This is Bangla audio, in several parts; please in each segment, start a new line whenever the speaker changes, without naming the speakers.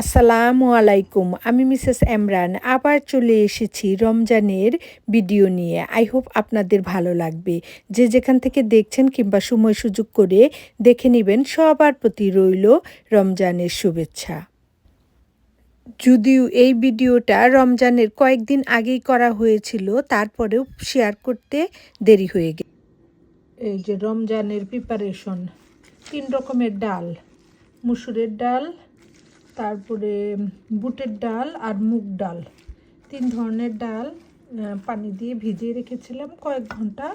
আসসালামু আলাইকুম, আমি মিসেস এমরান আবার চলে এসেছি রমজানের ভিডিও নিয়ে। আই হোপ আপনাদের ভালো লাগবে। যে যেখান থেকে দেখছেন কিংবা সময় সুযোগ করে দেখে নেবেন, সবার প্রতি রইল রমজানের শুভেচ্ছা। যদিও এই ভিডিওটা রমজানের কয়েকদিন আগেই করা হয়েছিল, তারপরেও শেয়ার করতে দেরি হয়ে গেছে
এই যে রমজানের প্রিপারেশন তিন রকমের ডাল। মুসুরের ডাল, তারপরে বুটের ডাল আর মুগ ডাল। তিন ধরনের ডাল পানি দিয়ে ভিজিয়ে রেখেছিলাম কয়েক ঘণ্টা।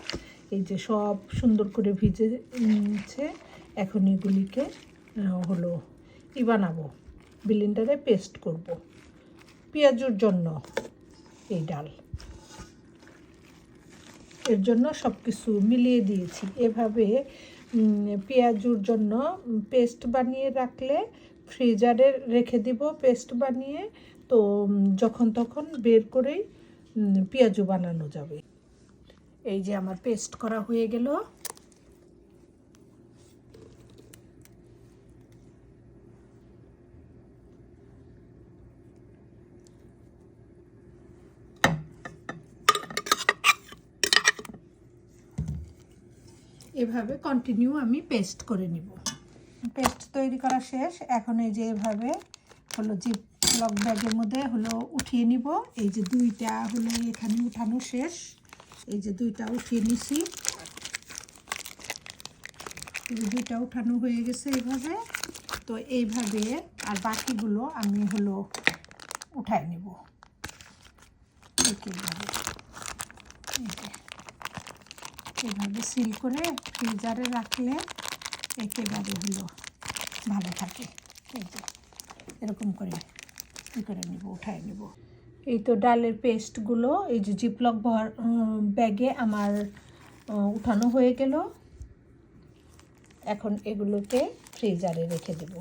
এই যে সব সুন্দর করে ভিজে নিচ্ছে এখন এগুলিকে হলো ই বানাবো বিলিন্ডারে পেস্ট করব। পেঁয়াজুর জন্য এই ডাল। এর জন্য সব কিছু মিলিয়ে দিয়েছি। এভাবে পেঁয়াজুর জন্য পেস্ট বানিয়ে রাখলে ফ্রিজারে রেখে দিব পেস্ট বানিয়ে। তো যখন তখন বের করেই পেঁয়াজু বানানো যাবে। এই যে আমার পেস্ট করা হয়ে গেল। এভাবে কন্টিনিউ আমি পেস্ট করে নিব। পেস্ট তৈরি করা শেষ। এখন এই যে এভাবে হলো জিপ লক ব্যাগের মধ্যে হলো উঠিয়ে নিব। এই যে দুইটা হলো এখানে উঠানো শেষ। এই যে দুইটা উঠিয়ে নিছি। এই যে দুইটা উঠানো হয়ে গেছে এইভাবে তো এইভাবে আর বাকিগুলো আমি হলো উঠাই নিব। এইভাবে। এই যে। এভাবে সিল করে ফ্রিজারে রাখলে একেবারে হলো ভালো থাকে। এই যে, এরকম করে ই করে নিব, উঠায় নেব। এই তো ডালের পেস্টগুলো, এই যে জিপলক ভর ব্যাগে আমার উঠানো হয়ে গেল। এখন এগুলোকে ফ্রিজারে রেখে দেব।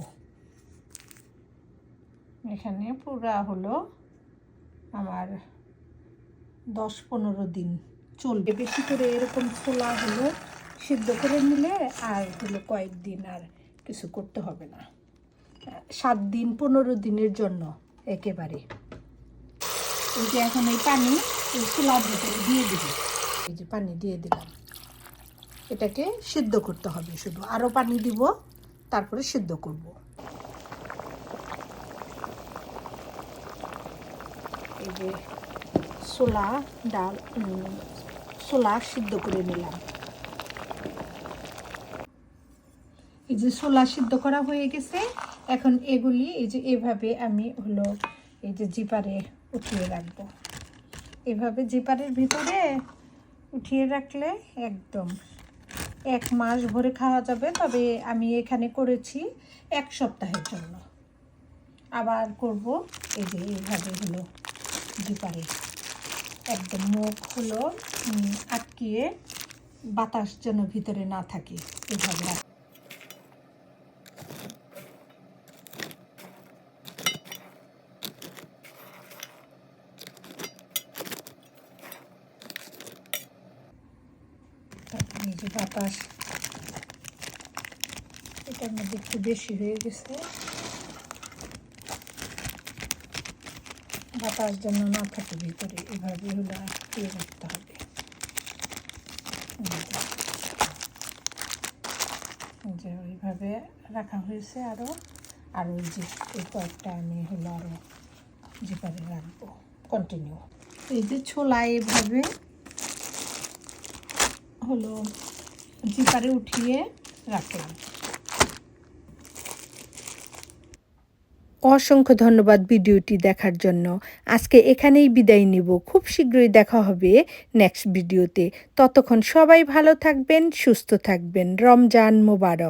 এখানে পুরা হলো আমার দশ পনেরো দিন চলবে। বেশি করে এরকম ছোলা হলো, সিদ্ধ করে নিলে আর হলো কয়েকদিন আর কিছু করতে হবে না। সাত দিন, পনেরো দিনের জন্য একেবারে। এই যে এখন এই পানি, এই ছোলার ভিতরে দিয়ে দিব। এই যে পানি দিয়ে দিলাম। এটাকে সিদ্ধ করতে হবে শুধু। আরও পানি দিব, তারপরে সিদ্ধ করব। এই যে ছোলা, ডাল ছোলা সিদ্ধ করে নিলাম। এই যে ছোলা সিদ্ধ করা হয়ে গেছে, এখন এগুলি এই যে এভাবে আমি হলো এই যে জিপারে উঠিয়ে রাখব। এভাবে জিপারের ভিতরে উঠিয়ে রাখলে একদম এক মাস ভরে খাওয়া যাবে, তবে আমি এখানে করেছি এক সপ্তাহের জন্য। আবার করব এই যে এইভাবে হলো জিপারে। একদম মুখ হলো আটকিয়ে বাতাস যেন ভিতরে না থাকে এভাবে। যে বাতাস, এটার মধ্যে একটু বেশি হয়ে গেছে। বাতাস যেন না থাকে ভিতরে, এভাবে হলো আটকিয়ে রাখতে হবে যে। ওইভাবে রাখা হয়েছে আরও আর ওই যে এই কয়েকটা আমি হলো আরও জিপারে রাখব কন্টিনিউ এই যে ছোলা এভাবে হলো জিপারে উঠিয়ে রাখলাম
অসংখ্য ধন্যবাদ ভিডিওটি দেখার জন্য। আজকে এখানেই বিদায় নিব। খুব শীঘ্রই দেখা হবে নেক্সট ভিডিওতে। ততক্ষণ সবাই ভালো থাকবেন, সুস্থ থাকবেন। রমজান মোবারক।